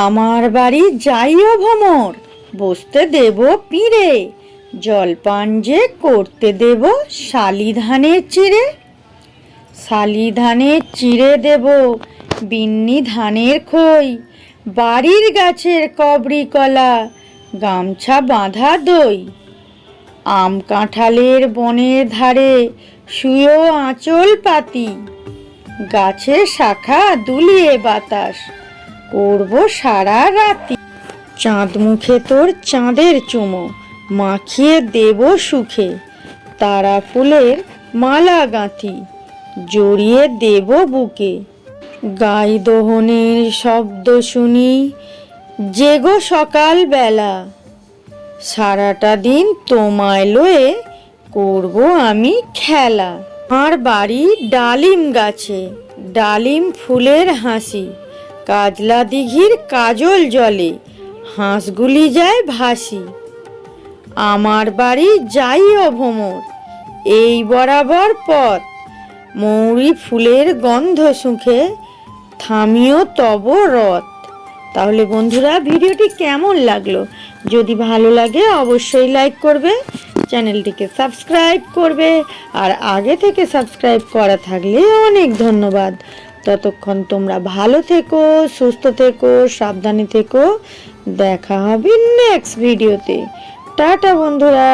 আমার বাড়ি যাইও ভ্রমর, বসতে দেব পিড়ে, জলপান যে করতে দেব শালি ধানের চিড়ে। শালি ধানের চিড়ে দেব বিন্নি ধানের খই, বাড়ির গাছের কবরি কলা, গামছা বাঁধা দই। আম কাঁঠালের বনের ধারে শুয়েও আঁচল পাতি গাছের শাখা দুলিয়ে বাতাস। করব সারা রাতি। চাঁদ মুখে তোর চাঁদের চুমো, মাখিয়ে দেব সুখে। তারা ফুলের মালা গাঁথি, জড়িয়ে দেব বুকে। গাই দোহনের শব্দ শুনি, জেগো সকাল বেলা সারাটা দিন তোমায় লয়ে করব আমি খেলা। আমার বাড়ি ডালিম গাছে, ডালিম ফুলের হাসি। কাজলা দিঘির কাজল জলে, হাঁসগুলি যায় ভাসি। আমার বাড়ি যাই অভমর, এই বরাবর পথ। মৌরি ফুলের গন্ধ সুখে, থামিও তব রথ। তাহলে বন্ধুরা, ভিডিওটি কেমন লাগল? যদি ভালো লাগে, অবশ্যই লাইক করবে, চ্যানেলটিকে সাবস্ক্রাইব করবে, আর আগে থেকে সাবস্ক্রাইব করা থাকলে অনেক ধন্যবাদ। ততক্ষণ তোমরা ভালো থেকো সুস্থ থেকো সাবধানে থেকো। দেখা হবে নেক্সট ভিডিওতে টাটা বন্ধুরা।